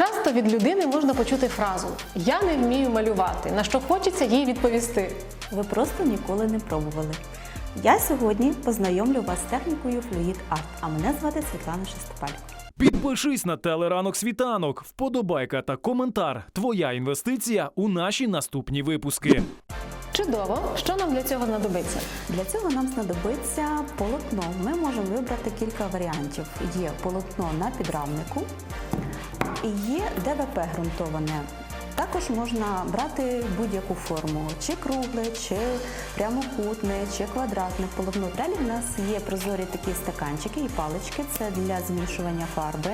Часто від людини можна почути фразу Я не вмію малювати, на що хочеться їй відповісти. Ви просто ніколи не пробували. Я сьогодні познайомлю вас з технікою Fluid Art, а мене звати Світлана Шестопаль. Підпишись на телеранок світанок, вподобайка та коментар. Твоя інвестиція у наші наступні випуски. Чудово, що нам для цього знадобиться? Для цього нам знадобиться полотно. Ми можемо вибрати кілька варіантів. Є полотно на підрамнику є ДВП ґрунтоване. Також можна брати будь-яку форму, чи кругле, чи прямокутне, чи квадратне полотно. Далі в нас є прозорі такі стаканчики і палички, це для змішування фарби.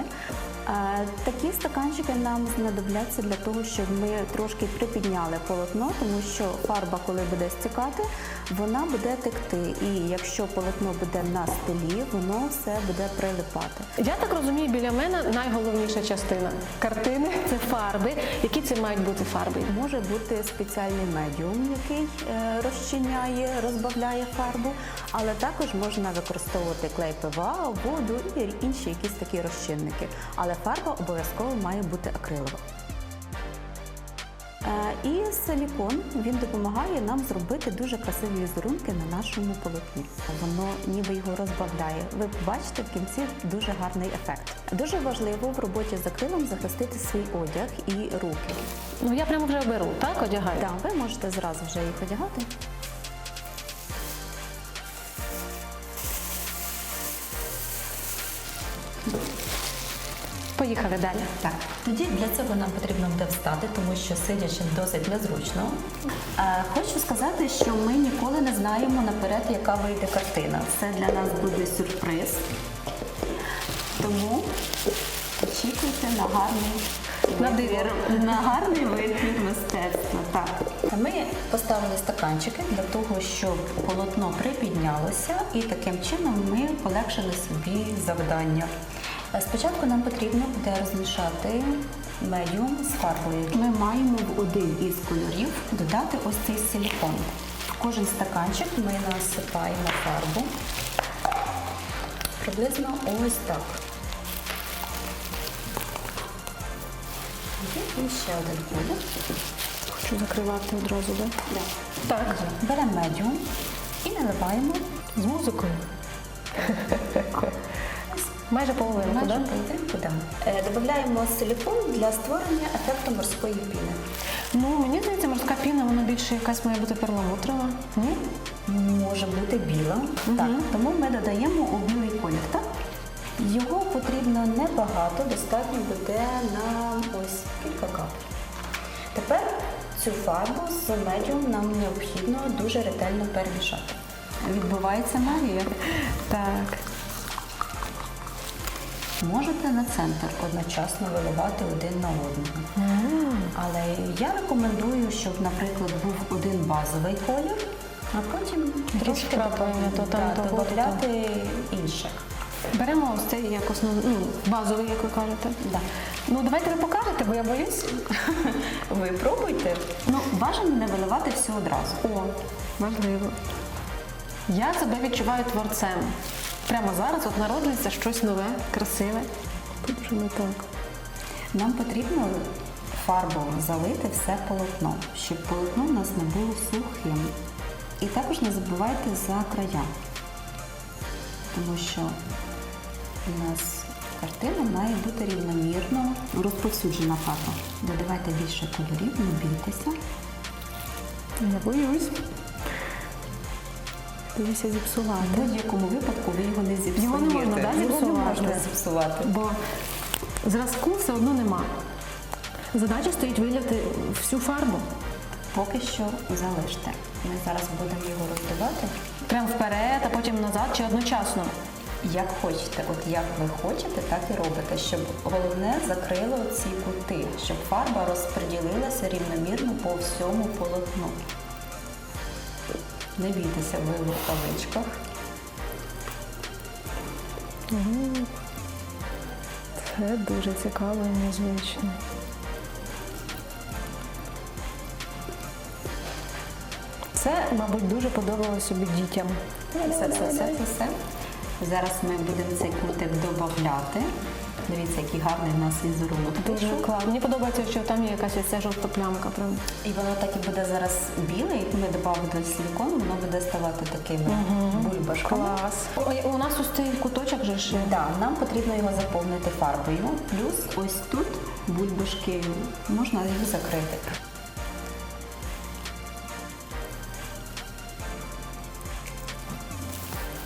Такі стаканчики нам знадобляться для того, щоб ми трошки припідняли полотно, тому що фарба, коли буде стікати, вона буде текти. І якщо полотно буде на столі, воно все буде прилипати. Я так розумію, біля мене найголовніша частина картини це фарби. Які це мають бути фарби? Може бути спеціальний медіум, який е, розчиняє, розбавляє фарбу, але також можна використовувати клей ПВА, воду і інші якісь такі розчинники. Але фарба обов'язково має бути акрилова. Е, І силікон він допомагає нам зробити дуже красиві візерунки на нашому полотні. Воно ніби його розбавляє. Ви побачите в кінці дуже гарний ефект. Дуже важливо в роботі з акрилом захистити свій одяг і руки. Ну я прямо вже беру, так одягаю. Так, ви можете зразу вже їх одягати. Поїхали далі. Так, тоді для цього нам потрібно буде встати, тому що сидячи досить незручно. Е, хочу сказати, що ми ніколи не знаємо наперед, яка вийде картина. Це для нас буде сюрприз. Тому очікуйте на гарний На витвір, на гарний витвір мистецтва. Так. Ми поставили стаканчики для того, щоб полотно припіднялося, і таким чином ми полегшили собі завдання. Е, Спочатку нам потрібно буде розмішати медіум з фарбою. Ми маємо в один із кольорів додати ось цей силікон. В кожен стаканчик ми насипаємо фарбу приблизно ось так. І ще один колір. Хочу закривати одразу, так? Да. Так. Беремо медіум і наливаємо З музикою. Майже половинку, майже так? половинку. Да. Е, Додаємо силікон для створення ефекту морської піни. Ну, мені здається, морська піна, вона більше якась має бути перламутрова. Ні? Може бути біла. Так, тому ми додаємо у білий колір. Так? Його потрібно небагато, достатньо буде на ось кілька капель. Тепер цю фарбу з медіум нам необхідно дуже ретельно перемішати. Відбувається магія. Так. Можете на центр одночасно виливати один на одного. Але я рекомендую, щоб, наприклад, був один базовий колір, а потім трошки додати інших. Беремо ось цей як основний, ну, базовий, як ви кажете. Да. Ну, давайте ви покажете, бо я боюсь. Ви пробуйте. Ну, бажано не виливати все одразу. О, важливо. Я себе відчуваю творцем. Прямо зараз от народиться щось нове, красиве. Не так. Нам потрібно фарбово залити все полотно, щоб полотно у нас не було сухим. І також не забувайте за края, тому що у нас картина має бути рівномірно розповсюджена фарба. Додавайте більше кольорів, не бійтеся. Я боюсь. Боюся В будь-якому випадку ви його не зіпсуєте. Його не можна, да, Його не можна зіпсувати. Бо зразку все одно нема. Задача стоїть виляти всю фарбу. Поки що залиште. Ми зараз будемо його роздавати. Прямо вперед, а потім назад чи одночасно. Як хочете, от як ви хочете, так і робите, щоб головне закрило ці кути, щоб фарба розподілилася рівномірно по всьому полотну. Не бійтеся ви в рукавичках. Це дуже цікаво і незвично. Це, мабуть, дуже подобалося собі дітям. Все, все, все, все, все. Зараз ми будемо цей кутик додати. Дивіться, який гарний в нас візерунок. Дуже класно. Мені подобається, що там є якась ця жовта плямка. Прям. І воно так і буде зараз біле, і ми додамо силікон, воно буде ставати такими бульбашками. Клас. Ой, у нас ось цей куточок же ж. Да, нам потрібно його заповнити фарбою. Плюс ось тут бульбашки можна їх закрити.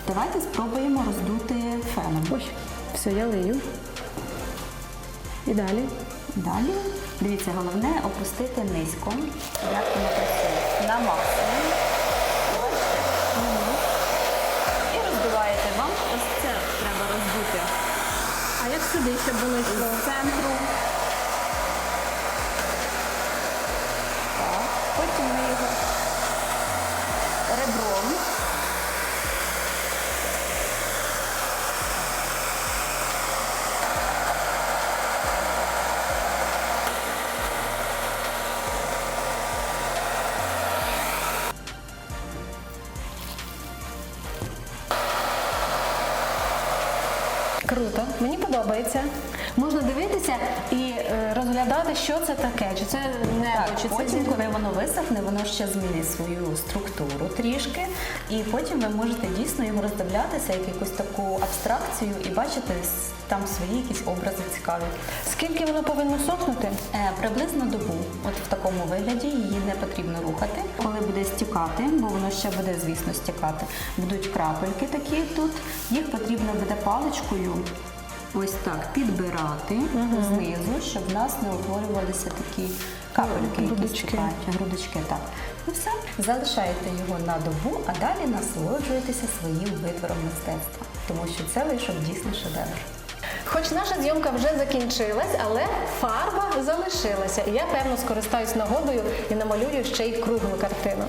Давайте спробуємо роздути феном. Ой, все, я лию. І далі. Далі, дивіться, головне опустити низько, як воно працює, на максимум. І розбиваєте вам. Ось це треба розбити. А як сюди, щоб воно йшло? з центру. Круто, мені подобається. Можна дивитися і е, розглядати, що це таке, чи це небо, Так, чи це потім, коли воно висохне, воно ще змінить свою структуру трішки, і потім ви можете дійсно його роздивлятися як якусь таку абстракцію і бачити там свої якісь образи цікаві. Скільки воно повинно сохнути? Е, приблизно добу, от в такому вигляді її не потрібно рухати. Коли буде стікати, бо воно ще буде, звісно, стікати, будуть крапельки такі тут. Їх потрібно буде паличкою ось так підбирати знизу, щоб в нас не утворювалися такі капельки, які стікають. Грудочки, так. І все. Залишаєте його на добу, а далі насолоджуєтеся своїм витвором мистецтва, тому що це вийшов дійсно шедевр. Хоч наша зйомка вже закінчилась, але фарба залишилася. Я певно скористаюсь нагодою і намалюю ще й круглу картину.